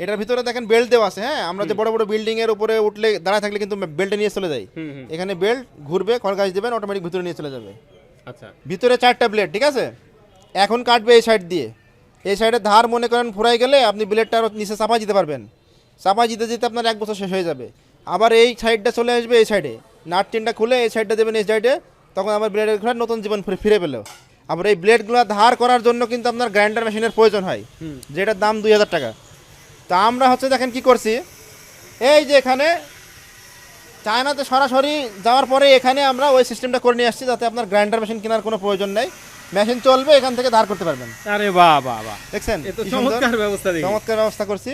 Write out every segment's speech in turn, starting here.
এটার ভিতরে দেখেন বেল্ট দেওয়া আছে হ্যাঁ? আমরা যে বড় বড় বিল্ডিং এর উপরে উঠলে দাঁড়ায় থাকলে কিন্তু বেল্টে নিয়ে চলে যাই এখানে বেল্ট ঘুরবে খড়গাছ দেবেন অটোমেটিক ভিতরে নিয়ে চলে যাবে। আচ্ছা। ভিতরে চারটা ব্লেড ঠিক আছে? এখন কাটবে এই সাইড দিয়ে। এই সাইডে ধার মনে করেন ফুরাই গেলে আপনি ব্লেডটা আরও নিচে চাপা দিতে পারবেন। চাপা দিতে দিতে আপনার এক বছর শেষ হয়ে যাবে। আবার এই সাইডটা চলে আসবে এই সাইডে নাট টিনটা খুলে এই সাইডটা দেবেন এই সাইডে তখন আবার ব্লেডের ঘরে নতুন জীবন ফিরে- পেল। আবার এই ব্লেডগুলো ধার করার জন্য কিন্তু আপনার গ্রাইন্ডার মেশিনের প্রয়োজন হয়। যেটার দাম দুই হাজার টাকা। তা আমরা হচ্ছে দেখেন কি করছি? এই যে এখানে চায়নাতে সরাসরি যাওয়ার পরে এখানে আমরা ওই সিস্টেমটা করে নিয়ে আসছি যাতে আপনার গ্রাইন্ডার মেশিন কেনার কোনো প্রয়োজন নেই। মেশিন চলবে এখান থেকে ধার করতে পারবেন। আরে বাহ বাহ বাহ দেখছেন? চমৎকার ব্যবস্থা চমৎকার ব্যবস্থা করছি।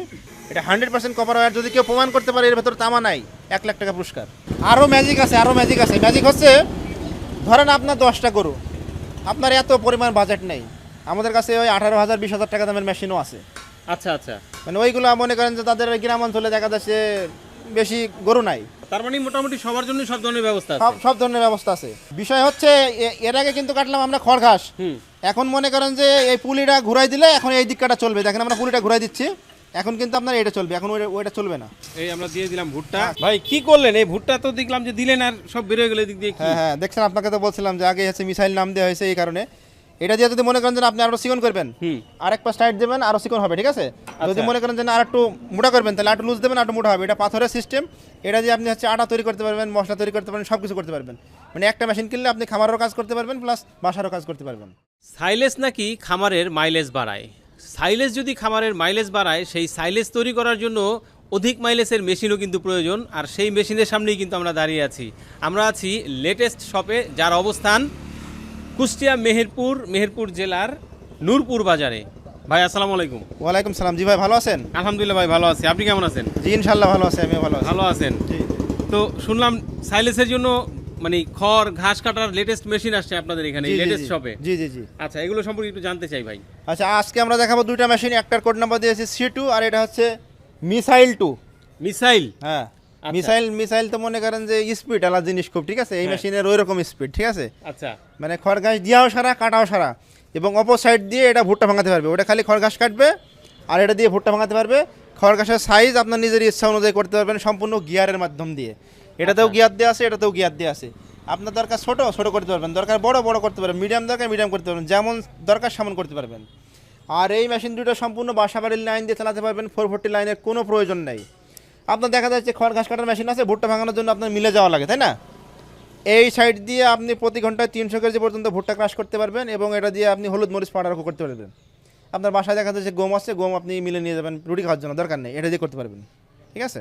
এটা হান্ড্রেড পার্সেন্ট কপার ওয়্যার যদি কেউ প্রমাণ করতে পারে এর ভেতর তামা নাই। এক লাখ টাকা পুরস্কার। আরও ম্যাজিক আছে আরও ম্যাজিক আছে। ম্যাজিক হচ্ছে ধরেন আপনার দশটা গরু। আপনার এত পরিমাণ বাজেট নেই। আমাদের কাছে ওই আঠারো হাজার বিশ হাজার টাকা দামের মেশিনও আছে। আচ্ছা আচ্ছা। মানে ওইগুলো মনে করেন যে তাদের গ্রাম অঞ্চলে দেখা যাচ্ছে বেশি গরু নাই। তার মানে মোটামুটি সবার জন্য সব ধরনের ব্যবস্থা সব আছে। সব ধরনের ব্যবস্থা আছে। বিষয় হচ্ছে এর আগে কিন্তু কাটলাম আমরা খড় ঘাস এখন মনে করেন যে এই পুলিটা ঘুরাই দিলে এখন এই দিকটা চলবে। দেখেন আমরা পুলিটা ঘুরাই দিচ্ছি। এখন কিন্তু আপনার এটা চলবে এখন ওইটা- ওইটা চলবে না। এই আমরা দিয়ে দিলাম ভুট্টা। ভাই কি করলেন? এই ভুট্টা তো দেখলাম যে দিলেন আর সব বেরোয় গেলে দিক দিয়ে হ্যাঁ হ্যাঁ দেখছেন আপনাকে তো বলছিলাম যে আগে হচ্ছে মিসাইল নাম দেওয়া হয়েছে এই কারণে। এটা দিয়ে যদি মনে করেন যে আপনি আরও চিকন করবেন হুম। আরেক পাশ টাইট দেবেন আরও চিকন হবে ঠিক আছে? যদি আচ্ছা। মনে করেন যে আর একটু মোটা করবেন তাহলে আর একটু লুজ দেবেন আর একটু মোটা হবে। এটা পাথরের সিস্টেম এটা দিয়ে আপনি হচ্ছে আটা তৈরি করতে পারবেন মশলা তৈরি করতে পারবেন সব কিছু করতে পারবেন। মানে একটা মেশিন কিনলে আপনি খামারেরও কাজ করতে পারবেন প্লাস বাসারও কাজ করতে পারবেন। সাইলেজ নাকি খামারের মাইলেজ বাড়ায়? সাইলেজ যদি খামারের মাইলেজ বাড়ায় সেই সাইলেজ তৈরি করার জন্য অধিক মাইলেজের মেশিনও কিন্তু প্রয়োজন আর সেই মেশিনের সামনেই কিন্তু আমরা দাঁড়িয়ে আছি। আমরা আছি লেটেস্ট শপে যার অবস্থান কুষ্টিয়া মেহেরপুর মেহেরপুর জেলার নূরপুর বাজারে। ভাই আসসালামু আলাইকুম। ওয়ালাইকুম সালাম। জি ভাই ভালো আছেন? আলহামদুলিল্লাহ ভাই ভালো আছি। আপনি কেমন আছেন? জি ইনশাল্লাহ ভালো আছি আমিও ভালো আছি। ভালো আছেন? জি তো শুনলাম সাইলেসের জন্য মানে খড় ঘাস কাটার লেটেস্ট মেশিন আসছে আপনাদের এখানে লেটেস্ট শপে জি। জি জি আচ্ছা এগুলো সম্পর্কে একটু জানতে চাই ভাই। আচ্ছা আজকে আমরা দেখাবো দুইটা মেশিন একটার কোড নাম্বার দিয়েছি সি টু আর এটা হচ্ছে মিসাইল টু মিসাইল হ্যাঁ। মিসাইল মিসাইল তো মনে করেন যে স্পিড আলাদা জিনিস খুব ঠিক আছে? এই। মেশিনের ওই রকম স্পিড ঠিক আছে? আচ্ছা। মানে খড়ঘাস দিয়াও সারা কাটাও সারা। এবং অপর সাইড দিয়ে এটা ভুট্টা ভাঙাতে পারবে। ওটা খালি খড়ঘাস কাটবে আর এটা দিয়ে ভুট্টা ভাঙাতে পারবে। খড়ঘাসের সাইজ আপনার নিজের ইচ্ছা অনুযায়ী করতে পারবেন সম্পূর্ণ গিয়ারের মাধ্যম দিয়ে। এটাতেও আচ্ছা। গিয়ার দেওয়া আছে এটাতেও গিয়ার দেওয়া আছে। আপনার দরকার ছোট ছোট করতে পারবেন। দরকার বড় বড় করতে পারবেন। মিডিয়াম দরকার মিডিয়াম করতে পারবেন। যেমন দরকার সেমন করতে পারবেন। আর এই মেশিন দুটো সম্পূর্ণ বাসা বাড়ির লাইন দিয়ে চালাতে পারবেন। ফোর ফোরটি লাইনের কোনো প্রয়োজন নেই। আপনার দেখা যাচ্ছে খড় ঘাস কাটার মেশিন আছে ভুট্টা ভাঙানোর জন্য আপনার মিলে যাওয়া লাগে তাই না? এই সাইড দিয়ে আপনি প্রতি ঘন্টায় তিনশো কেজি পর্যন্ত ভুট্টা ক্রাশ করতে পারবেন এবং এটা দিয়ে আপনি হলুদ মরিচ পাউডারও করতে পারবেন। আপনার বাসায় দেখা যাচ্ছে গম আছে গম আপনি মিলে নিয়ে যাবেন রুটি খাওয়ার জন্য দরকার নেই এটা দিয়ে করতে পারবেন ঠিক আছে?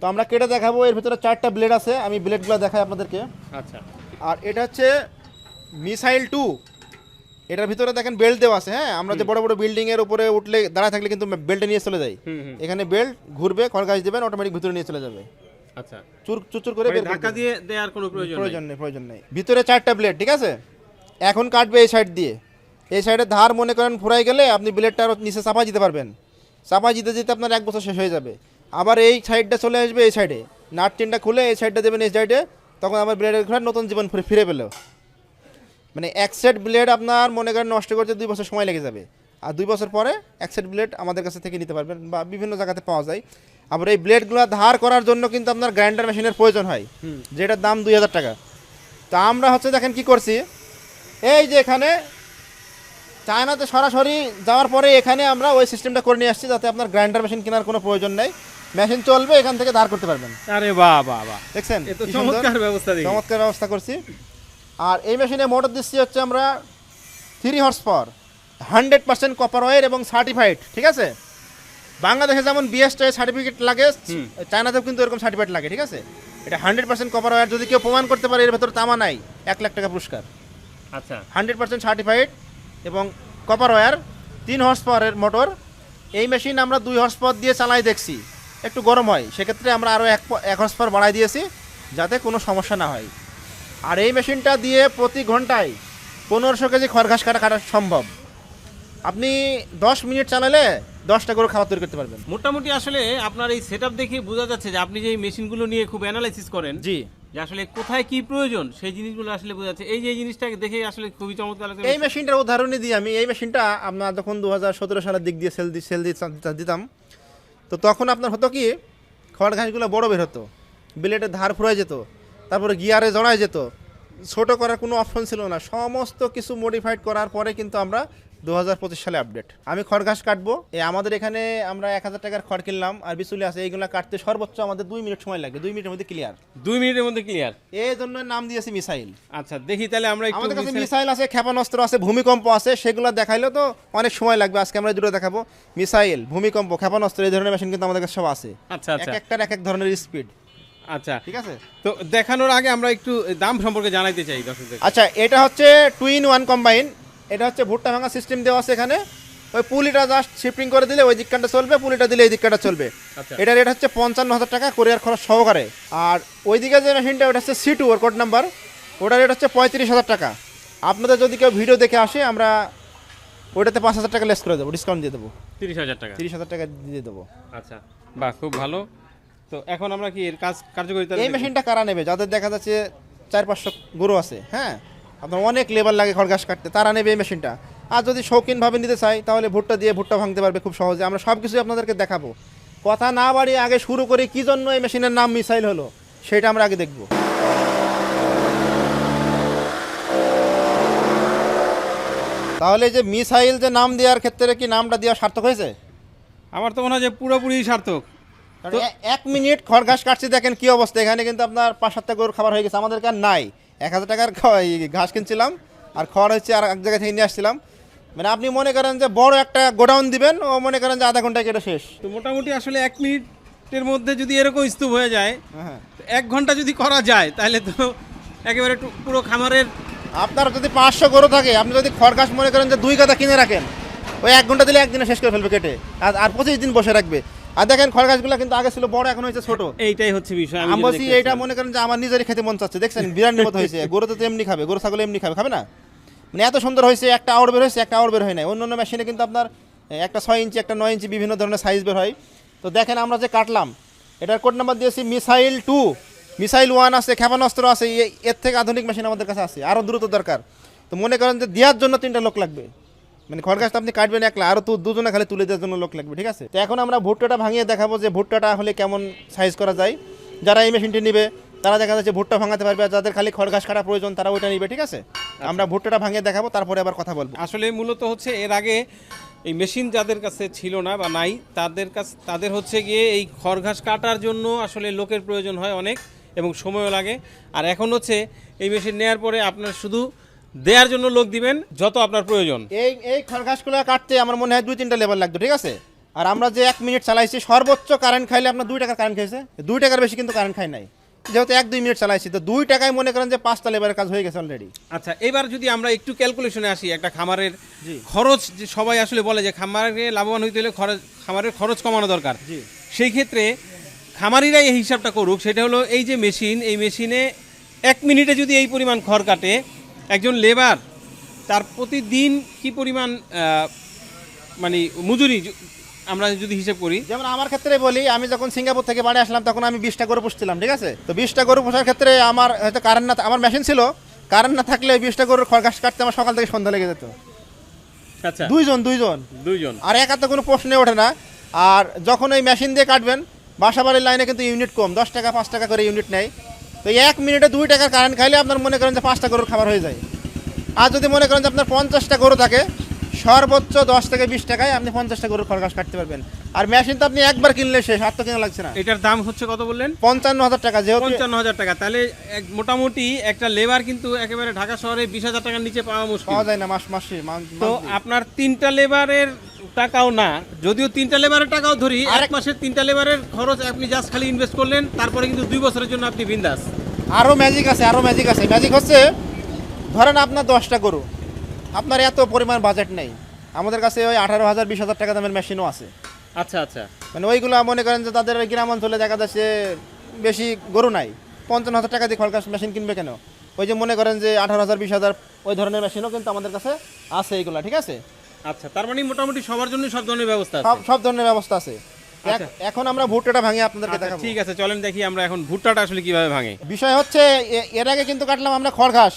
তো আমরা কেটে দেখাবো এর ভিতরে চারটা ব্লেড আছে আমি ব্লেডগুলো দেখাই আপনাদেরকে। আচ্ছা। আর এটা হচ্ছে মিসাইল টু। এটার ভিতরে দেখেন বেল্ট দেওয়া আছে হ্যাঁ? আমরা যে বড় বড় বিল্ডিং এর উপরে উঠলে দাঁড়ায় থাকলে কিন্তু বেল্টে নিয়ে চলে যাই হুম এখানে বেল্ট ঘুরবে খড়গাছ দেবেন অটোমেটিক ভিতরে নিয়ে চলে যাবে। আচ্ছা। চুর চুচুর করে মানে বের করে দিয়ে দেওয়ার কোনো প্রয়োজন নেই? প্রয়োজন নেই প্রয়োজন নেই। ভিতরে চারটা ব্লেড ঠিক আছে? এখন কাটবে এই সাইড দিয়ে। এই সাইডের ধার মনে করেন ফুরাই গেলে আপনি ব্লেডটা আরও নিচে চাপা দিতে পারবেন। চাপা দিতে দিতে আপনার এক বছর শেষ হয়ে যাবে। আবার এই সাইডটা চলে আসবে এই সাইডে নাট টিনটা খুলে এই সাইডটা দেবেন এই সাইডে তখন আবার ব্লেডের ঘরে নতুন জীবন ফিরে ফিরে পেল। মানে এক সেট ব্লেড আপনার মনে করেন নষ্ট করতে দুই বছর সময় লেগে যাবে। আর দুই বছর পরে এক সেট ব্লেড আমাদের কাছে থেকে নিতে পারবেন বা বিভিন্ন জায়গাতে পাওয়া যায়। আবার এই ব্লেডগুলো ধার করার জন্য কিন্তু আপনার গ্রাইন্ডার মেশিনের প্রয়োজন হয় যেটার দাম দুই হাজার টাকা। তা আমরা হচ্ছে দেখেন কি করছি এই যে এখানে চায়নাতে সরাসরি যাওয়ার পরে এখানে আমরা ওই সিস্টেমটা করে নিয়ে আসছি যাতে আপনার গ্রাইন্ডার মেশিন কেনার কোনো প্রয়োজন নেই। মেশিন চলবে এখান থেকে ধার করতে পারবেন। আরে বাহ বাহ বাহ। দেখছেন? চমৎকার ব্যবস্থা চমৎকার ব্যবস্থা করছি। আর এই মেশিনে মোটর দিচ্ছি হচ্ছে আমরা three horse power hundred percent copper wire এবং সার্টিফাইড ঠিক আছে? বাংলাদেশে যেমন বিএসটাই সার্টিফিকেট লাগে চায়নাতেও কিন্তু এরকম সার্টিফিকেট লাগে ঠিক আছে? এটা হান্ড্রেড পার্সেন্ট কপার ওয়ার যদি কেউ প্রমাণ করতে পারে এর ভেতর তামা নাই এক লাখ টাকা পুরস্কার। আচ্ছা। হান্ড্রেড পার্সেন্ট সার্টিফাইড এবং কপার ওয়্যার তিন হর্স পাওয়ারের মোটর এই মেশিন আমরা দুই হর্স পাওয়ার দিয়ে চালাই দেখছি একটু গরম হয় সেক্ষেত্রে আমরা আরও এক এক হর্স পাওয়ার বাড়াই দিয়েছি যাতে কোনো সমস্যা না হয়। আর এই মেশিনটা দিয়ে প্রতি ঘন্টায় পনেরোশো কেজি খড়ঘাস কাটা কাটা সম্ভব। আপনি দশ মিনিট চালালে দশটা করে খাবার তৈরি করতে পারবেন। মোটামুটি আসলে আপনার এই সেটআপ দেখে বোঝা যাচ্ছে যে আপনি যে মেশিনগুলো নিয়ে খুব অ্যানালাইসিস করেন জি। যে আসলে কোথায় কি প্রয়োজন সেই জিনিসগুলো আসলে বোঝা যাচ্ছে। এই যে এই জিনিসটাকে দেখে আসলে খুবই চমৎকার এই মেশিনটার উদাহরণই দিই আমি এই মেশিনটা আপনার যখন দু হাজার সতেরো সালের দিক দিয়ে সেল সেল দিতাম তো তখন আপনার হতো কি খড় ঘাসগুলো বড় বের হতো ব্লেডের ধার ফুরাই যেত তারপরে গিয়ারে জড়ায় যেত। ছোট করার কোনো অপশন ছিল না। সমস্ত কিছু মডিফাইড করার পরে কিন্তু আমরা দু হাজার পঁচিশ সালে আপডেট আমি খড় ঘাস কাটবো। এই আমাদের এখানে আমরা এক হাজার টাকার খড় কিনলাম আর বিচুলি আছে এইগুলো কাটতে সর্বোচ্চ আমাদের দুই মিনিট সময় লাগে। দুই মিনিটের মধ্যে ক্লিয়ার দুই মিনিটের মধ্যে ক্লিয়ার এই জন্য নাম দিয়েছি মিসাইল। আচ্ছা দেখি তাহলে আমরা আমাদের কাছে মিসাইল- আছে ক্ষেপণাস্ত্র আছে ভূমিকম্প আছে সেগুলো দেখাইলেও তো অনেক সময় লাগবে। আজকে আমরা দুটো দেখাবো। মিসাইল ভূমিকম্প ক্ষেপণাস্ত্র এই ধরনের মেশিন কিন্তু আমাদের কাছে সব আছে। আচ্ছা এক আচ্ছা একটার এক এক ধরনের স্পিড আচ্ছা। ঠিক আছে? তো দেখানোর আগে আমরা একটু দাম সম্পর্কে জানাইতে চাই দর্শকদের আচ্ছা এটা হচ্ছে টু ইন ওয়ান কম্বাইন এটা হচ্ছে ভুট্টা ভাঙা সিস্টেম দেওয়া আছে এখানে। ওই পুলিটা জাস্ট শিফটিং করে দিলে ওই দিকটা চলবে পুলিটা দিলে এই দিকটা চলবে। আচ্ছা। এটা রেট হচ্ছে পঞ্চান্ন হাজার টাকা কোরিয়ার খরচ সহকারে। আর ওইদিকে যে মেশিনটা ওটা হচ্ছে সি টু ওর কোড নাম্বার ওটা রেট হচ্ছে পঁয়ত্রিশ হাজার টাকা। আপনাদের যদি কেউ ভিডিও দেখে আসে আমরা ওইটাতে পাঁচ হাজার টাকা লেস করে দেবো ডিসকাউন্ট দিয়ে দেবো। তিরিশ হাজার টাকা। তিরিশ হাজার টাকা দিয়ে দেবো। আচ্ছা বাহ খুব ভালো। তো এখন আমরা কি এর কাজ কার্যকরিতা এই মেশিনটা কারা নেবে? যাদের দেখা যাচ্ছে চার পাঁচশো গরু আছে হ্যাঁ? আপনার অনেক লেবার লাগে খড় ঘাস কাটতে তারা নেবে এই মেশিনটা। আর যদি শৌখিনভাবে নিতে চাই তাহলে ভুট্টা দিয়ে ভুট্টা ভাঙতে পারবে খুব সহজে। আমরা সব কিছুই আপনাদেরকে দেখাবো। কথা না বাড়িয়ে আগে শুরু করি কি জন্য এই মেশিনের নাম মিসাইল হলো সেটা আমরা আগে দেখব। তাহলে যে মিসাইল যে নাম দেওয়ার ক্ষেত্রে কি নামটা দেওয়া সার্থক হয়েছে? আমার তো মনে হয় যে পুরোপুরি সার্থক। এক মিনিট খড় ঘাস কাটছি দেখেন কি অবস্থা। এখানে কিন্তু আপনার পাঁচ সাতটা গরুর খাবার হয়ে গেছে আমাদের কার নাই। এক হাজার টাকার ঘাস কিনছিলাম আর খড় হচ্ছে আর এক জায়গা থেকে নিয়ে আসছিলাম। মানে আপনি মনে করেন যে বড় একটা গোডাউন দিবেন ও মনে করেন যে আধা ঘন্টায় কেটে শেষ? তো মোটামুটি আসলে এক মিনিটের মধ্যে যদি এরকম স্তূপ হয়ে যায় হ্যাঁ তো এক ঘণ্টা যদি করা যায় তাহলে তো একেবারে পুরো খামারের আপনার যদি পাঁচশো গরু থাকে আপনি যদি খড় ঘাস মনে করেন যে দুই গাদা কিনে রাখেন ওই এক ঘণ্টা দিলে একদিনে শেষ করে ফেলবে কেটে। আর পঁচিশ দিন বসে রাখবে। আর দেখেন খড় গাছগুলো কিন্তু আগে ছিল বড় এখন হয়েছে ছোট। এইটাই হচ্ছে বিষয় আমি বলছি পাচ্ছিলাম। মনে করেন যে আমার নিজেরই খেতে মন চাচ্ছে। দেখছেন বিরিয়ানির মতো হয়েছে। গরু তো এমনি খাবে গরু ছাগল এমনি খাবে খাবে না? মানে এত সুন্দর হয়েছে একটা আউট বের হয়েছে একটা আউট বের হয় না অন্য অন্য মেশিনে কিন্তু আপনার একটা ছয় ইঞ্চি একটা নয় ইঞ্চি বিভিন্ন ধরনের সাইজ বের হয়। তো দেখেন আমরা যে কাটলাম এটার কোড নাম্বার দিয়েছি মিসাইল টু। মিসাইল ওয়ান আছে ক্ষেপণাস্ত্র আছে এর থেকে আধুনিক মেশিন আমাদের কাছে আছে আরও দ্রুত দরকার। তো মনে করেন যে দেওয়ার জন্য তিনটা লোক লাগবে। মানে খড় গাছটা আপনি কাটবেন একলা আরও তো দুজনে খালি তুলে দেওয়ার জন্য লোক লাগবে ঠিক আছে? তো এখন আমরা ভুট্টাটা ভাঙিয়ে দেখাবো যে ভুট্টাটা হলে কেমন সাইজ করা যায়। যারা এই মেশিনটি নেবে তারা দেখা যাচ্ছে ভুট্টা ভাঙাতে পারবে আর যাদের খালি খড় ঘাস কাটা প্রয়োজন তারা ওইটা নিবে ঠিক আছে? আমরা ভুট্টাটা ভাঙিয়ে দেখাবো তারপরে আবার কথা বলব। আসলে মূলত হচ্ছে এর আগে এই মেশিন যাদের কাছে ছিল না বা নাই তাদের কাছে তাদের হচ্ছে গিয়ে এই খড় ঘাস কাটার জন্য আসলে লোকের প্রয়োজন হয় অনেক এবং সময়ও লাগে। আর এখন হচ্ছে এই মেশিন নেওয়ার পরে আপনার শুধু দেওয়ার জন্য লোক দিবেন যত আপনার প্রয়োজন। এই এই খড় ঘাসগুলো কাটতে আমার মনে হয় দুই তিনটা লেবার লাগতো ঠিক আছে? আর আমরা যে এক মিনিট চালাইছি সর্বোচ্চ কারেন্ট খাইলে আপনার দুই টাকার কারেন্ট খাইছে? দুই টাকার বেশি কিন্তু কারেন্ট খাই নাই। যেহেতু এক দুই মিনিট চালাইছি তো দুই টাকায় মনে করেন যে পাঁচটা লেবারের কাজ হয়ে গেছে অলরেডি আচ্ছা এবার যদি আমরা একটু ক্যালকুলেশনে আসি একটা খামারের। খরচ যে সবাই আসলে বলে যে খামারে লাভবান হইতে হলে খরচ খামারের খরচ কমানো দরকার। জি। সেই ক্ষেত্রে খামারিরা এই হিসাবটা করুক সেটা হলো এই যে মেশিন এই মেশিনে এক মিনিটে যদি এই পরিমাণ খড় কাটে একজন লেবার তার প্রতিদিন কি পরিমাণ মানে মজুরি আমরা যদি হিসেব করি? যেমন আমার ক্ষেত্রে বলি আমি যখন সিঙ্গাপুর থেকে বাড়ি আসলাম তখন আমি বিশটা গরু পুষছিলাম ঠিক আছে? তো বিশটা গরু পোষার ক্ষেত্রে আমার হয়তো কারেন্ট না আমার মেশিন ছিল কারেন্ট না থাকলে ওই বিশটা গরুর খড় ঘাস কাটতে আমার সকাল থেকে সন্ধ্যা লেগে যেত। আচ্ছা। দুইজন দুইজন। দুইজন। আর একা তো কোনো প্রশ্নে ওঠে না। আর যখন ওই মেশিন দিয়ে কাটবেন বাসা বাড়ির লাইনে কিন্তু ইউনিট কম দশ টাকা পাঁচ টাকা করে ইউনিট নেয়। তো এক মিনিটে দুই টাকার কারেন্ট খাইলে আপনার মনে করেন যে পাঁচটা গরুর খাবার হয়ে যায়। আর যদি মনে করেন যে আপনার পঞ্চাশটা গরু থাকে সর্বোচ্চ দশ থেকে বিশ টাকায় আপনি পঞ্চাশটা গরুর খরগাস কাটতে পারবেন। আর মেশিন তো আপনি একবার কিনলে শেষ আর তো কেনা লাগছে না। এটার দাম হচ্ছে কত বললেন? পঞ্চান্ন হাজার টাকা যেহেতু পঞ্চান্ন হাজার টাকা। তাহলে মোটামুটি একটা লেবার কিন্তু একেবারে ঢাকা শহরে বিশ হাজার টাকার নিচে পাওয়া মুশকিল। পাওয়া যায় না মাস মাসে তো আপনার তিনটা লেবারের টাকাও না যদিও তিনটা লেবারের টাকাও ধরি এক মাসের তিনটা লেবারের খরচ আপনি জাস্ট খালি ইনভেস্ট করলেন তারপরে কিন্তু দুই বছরের জন্য আপনি বিন্দাস। আরও ম্যাজিক আছে আরও ম্যাজিক আছে। ম্যাজিক হচ্ছে ধরেন আপনার দশটা গরু আপনার এত পরিমাণ বাজেট নেই। আমাদের কাছে ওই আঠারো হাজার বিশ হাজার টাকা দামের মেশিনও আছে। আচ্ছা আচ্ছা। মানে ওইগুলো মনে করেন যে তাদের গ্রাম অঞ্চলে দেখা যাচ্ছে বেশি গরু নাই। পঞ্চান্ন হাজার টাকা দিয়ে খড়কাশ মেশিন কিনবে কেন? ওই যে মনে করেন যে আঠারো হাজার বিশ হাজার ওই ধরনের মেশিনও কিন্তু আমাদের কাছে আছে এইগুলা ঠিক আছে? আচ্ছা তার মানে মোটামুটি সবার জন্য সব ধরনের ব্যবস্থা আছে? সব সব ধরনের ব্যবস্থা আছে। আচ্ছা। এখন আমরা ভুট্টাটা ভাঙি আপনাদেরকে আচ্ছা, দেখাবো। ঠিক আছে চলেন দেখি আমরা এখন ভুট্টাটা আসলে কীভাবে ভাঙে। বিষয় হচ্ছে এর আগে কিন্তু কাটলাম আমরা খড় ঘাস।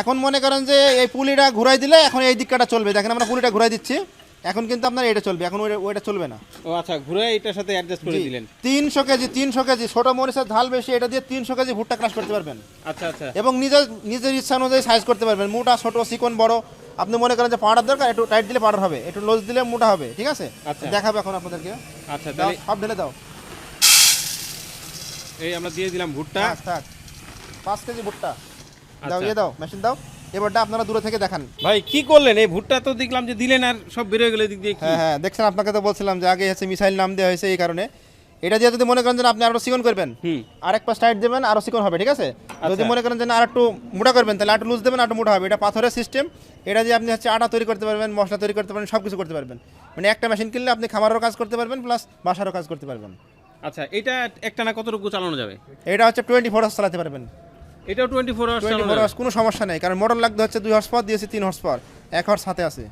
এখন মনে করেন যে এই পুলিটা ঘুরাই দিলে এখন এই দিকটা চলবে। দেখেন আমরা পুলিটা ঘুরাই দিচ্ছি। এখন কিন্তু আপনার এটা চলবে এখন ওইটা- চলবে না। ও আচ্ছা ঘুরে এটার সাথে অ্যাডজাস্ট করে দিলেন। তিনশো কেজি তিনশো কেজি ছোট মরিচের ঝাল বেশি এটা দিয়ে তিনশো কেজি ভুট্টা ক্রাশ করতে পারবেন। আচ্ছা আচ্ছা। এবং নিজের নিজের ইচ্ছা অনুযায়ী সাইজ করতে পারবেন মোটা ছোট চিকন বড়। আপনি মনে করেন যে পাউডার দরকার একটু টাইট দিলে পাউডার হবে একটু লোজ দিলে মোটা হবে ঠিক আছে? আচ্ছা। দেখাবো এখন আপনাদেরকে। আচ্ছা দাও সব ঢেলে দাও এই আমরা দিয়ে দিলাম ভুট্টা থাক পাঁচ কেজি ভুট্টা দাও। ইয়ে দাও মেশিন দাও। এবারটা আপনারা দূরে থেকে দেখান। ভাই কি করলেন? এই ভুট্টা তো দেখলাম যে দিলেন আর সব বেরোয় গেলে দিক দিয়ে হ্যাঁ হ্যাঁ দেখছেন আপনাকে তো বলছিলাম যে আগে হচ্ছে মিসাইল নাম দেওয়া হয়েছে এই কারণে। এটা দিয়ে যদি মনে করেন যে না, আপনি আরও চিকন করবেন হুম। আরেক পাশ টাইট দেবেন আরও চিকন হবে ঠিক আছে? যদি আচ্ছা। মনে করেন যে আর একটু মোটা করবেন তাহলে আর একটু লুজ দেবেন আর একটু মোটা হবে। এটা পাথরের সিস্টেম এটা দিয়ে আপনি হচ্ছে আটা তৈরি করতে পারবেন মশলা তৈরি করতে পারবেন সব কিছু করতে পারবেন। মানে একটা মেশিন কিনলে আপনি খামারেরও কাজ করতে পারবেন প্লাস বাসারও কাজ করতে পারবেন। আচ্ছা এটা একটা না কতটুকু চালানো যাবে? এটা হচ্ছে টোয়েন্টি ফোর আওয়ার্স চালাতে পারবেন। এটাও twenty four hours twenty four hours কোনো সমস্যা নেই কারণ মোটর লাগতে হচ্ছে দুই হর্স পাওয়ার দিয়েছি তিন হর্স পাওয়ার এক হর্স সাথে আছে।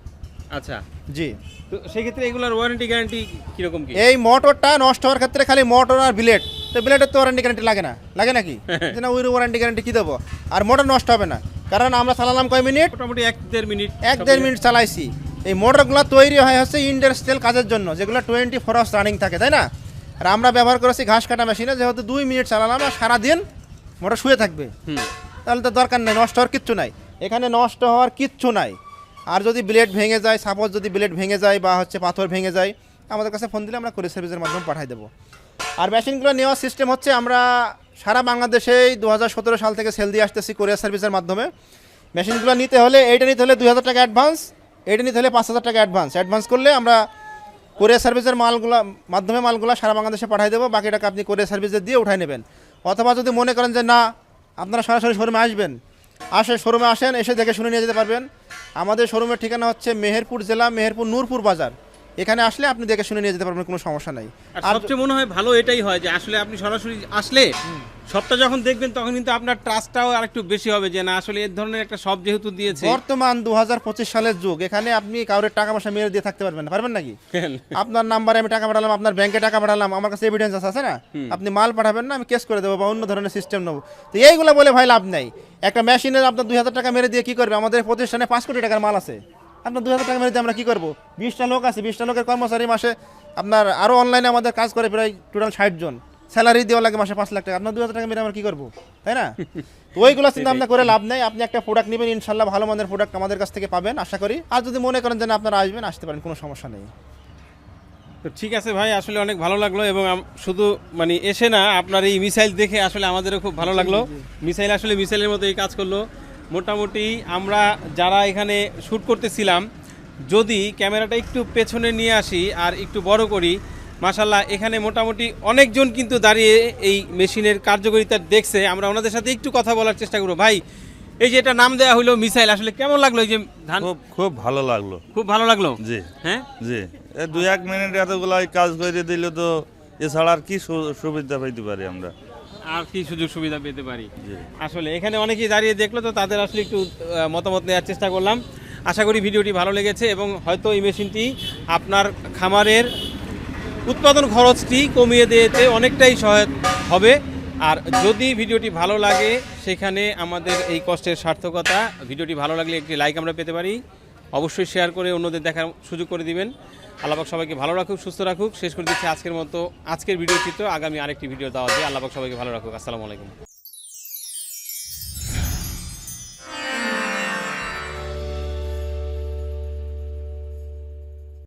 আচ্ছা। জি। তো সেই ক্ষেত্রে এগুলোর ওয়ারেন্টি গ্যারান্টি কীরকম কি? এই মোটরটা নষ্ট হওয়ার ক্ষেত্রে খালি মোটর আর বিলেট তো বিলেটের তো ওয়ারেন্টি গ্যারান্টি লাগে না। লাগে নাকি? যে না ওই ওয়ারেন্টি গ্যারান্টি কি দেবো? আর মোটর নষ্ট হবে না। কারণ আমরা চালালাম কয় মিনিট? মোটামুটি এক দেড় মিনিট এক দেড় মিনিট। চালাইছি। এই মোটরগুলো তৈরি হয় হচ্ছে ইন্ডাস্ট্রিয়াল কাজের জন্য যেগুলো টোয়েন্টি ফোর আওয়ার্স রানিং থাকে তাই না? আর আমরা ব্যবহার করেছি ঘাস কাটা মেশিনে যেহেতু দুই মিনিট চালালাম আর সারাদিন মোটর শুয়ে থাকবে। হুম। তাহলে তো দরকার নেই নষ্ট হওয়ার কিচ্ছু নাই। এখানে নষ্ট হওয়ার কিচ্ছু নাই। আর যদি ব্লেড ভেঙে যায় সাপোজ যদি ব্লেড ভেঙে যায় বা হচ্ছে পাথর ভেঙে যায় আমাদের কাছে ফোন দিলে আমরা করে সার্ভিসের মাধ্যমে পাঠিয়ে দেবো। আর মেশিনগুলো নেওয়ার সিস্টেম হচ্ছে আমরা সারা বাংলাদেশেই দু হাজার সতেরো সাল থেকে সেল দিয়ে আসতেছি কোরিয়ার সার্ভিসের মাধ্যমে। মেশিনগুলো নিতে হলে এইটা নিতে হলে দুই হাজার টাকা অ্যাডভান্স এইটা নিতে হলে পাঁচ হাজার টাকা অ্যাডভান্স অ্যাডভান্স করলে আমরা কোরিয়ার সার্ভিসের মালগুলো মাধ্যমে মালগুলো সারা বাংলাদেশে পাঠিয়ে দেবো বাকি টাকা আপনি কোরিয়ার সার্ভিসে দিয়ে উঠাই নেবেন। অথবা যদি মনে করেন যে না, আপনারা সরাসরি শোরুমে আসবেন, আসে, শোরুমে আসেন, এসে দেখে শুনে নিয়ে যেতে পারবেন। আমাদের শোরুমের ঠিকানা হচ্ছে মেহেরপুর জেলা, মেহেরপুর নূরপুর বাজার। এখানে আসলে আপনি দেখে শুনে নিয়ে যেতে পারবেন কোনো সমস্যা নাই। আর সবচেয়ে মনে হয় ভালো এটাই হয় যে আসলে আপনি সরাসরি আসলে সবটা যখন দেখবেন তখন কিন্তু আপনার ট্রাস্টটাও আর একটু বেশি হবে যে না আসলে এর ধরনের একটা সব যেহেতু দিয়েছে। বর্তমান দু সালের যুগ এখানে আপনি কাউরের টাকা পয়সা মেরে দিয়ে থাকতে পারবেন না পারবেন নাকি? আপনার নাম্বারে আমি টাকা পাঠালাম আপনার ব্যাংকে টাকা পাঠালাম আমার কাছে এভিডেন্স আছে না? আপনি মাল পাঠাবেন না আমি কেস করে দেবো বা অন্য ধরনের সিস্টেম নেব। তো এইগুলো বলে ভাই লাভ নাই। একটা মেশিনের আপনার দুই হাজার টাকা মেরে দিয়ে কি করবে? আমাদের প্রতিষ্ঠানে পাঁচ কোটি টাকার মাল আছে। আপনার দুই হাজার টাকা মেরে আমরা কী করব? বিশটা লোক আছে বিশটা লোকের কর্মচারী মাসে আপনার আরও অনলাইনে আমাদের কাজ করে প্রায় টোটাল ষাট জন। স্যালারি দেওয়া লাগে মাসে পাঁচ লাখ টাকা। আপনার দু হাজার টাকা মেরে আমরা কী করব? তাই না? তো ওইগুলো চিন্তা আপনার করে লাভ নেই। আপনি একটা প্রোডাক্ট নেবেন ইনশাল্লাহ ভালো মানের প্রোডাক্ট আমাদের কাছ থেকে পাবেন আশা করি। আর যদি মনে করেন যে আপনারা আসবেন আসতে পারেন কোনো সমস্যা নেই। তো ঠিক আছে ভাই আসলে অনেক ভালো লাগল এবং শুধু মানে এসে না আপনার এই মিসাইল দেখে আসলে আমাদেরও খুব ভালো লাগল। মিসাইল আসলে মিসাইলের মতো এই কাজ করল। মোটামুটি আমরা যারা এখানে শ্যুট করতেছিলাম যদি ক্যামেরাটা একটু পেছনে নিয়ে আসি আর একটু বড় করি মাশাল্লাহ এখানে মোটামুটি অনেকজন কিন্তু দাঁড়িয়ে এই মেশিনের কার্যকারিতা দেখছে। আমরা ওনাদের সাথে একটু কথা বলার চেষ্টা করব। ভাই এই যে এটা নাম দেওয়া হলো মিসাইল আসলে কেমন লাগল এই যে ধান? খুব খুব ভালো লাগল। খুব ভালো লাগল? জি। হ্যাঁ? জি। এই দুই এক মিনিট এতগুলো কাজ করে দিলে তো এছাড়া আর কি সুবিধা পাইতে পারি আমরা। আর কি সুযোগ সুবিধা পেতে পারি। আসলে এখানে অনেকেই দাঁড়িয়ে দেখল তো তাদের আসলে একটু মতামত নেওয়ার চেষ্টা করলাম। আশা করি ভিডিওটি ভালো লেগেছে এবং হয়তো এই মেশিনটি আপনার খামারের উৎপাদন খরচটি কমিয়ে দিতে অনেকটাই সহায়ক হবে। আর যদি ভিডিওটি ভালো লাগে সেখানে আমাদের এই কষ্টের সার্থকতা ভিডিওটি ভালো লাগলে একটি লাইক আমরা পেতে পারি। অবশ্যই শেয়ার করে অন্যদের দেখার সুযোগ করে দিবেন। আল্লাহবাক সবাইকে ভালো রাখুক, সুস্থ রাখুক। শেষ করে দিচ্ছি আজকের মতো, আজকের ভিডিও চিত্র। আগামী আরেকটি ভিডিও দেওয়া দিয়ে আল্লাহবাক সবাইকে ভালো রাখুক। আসসালামু আলাইকুম।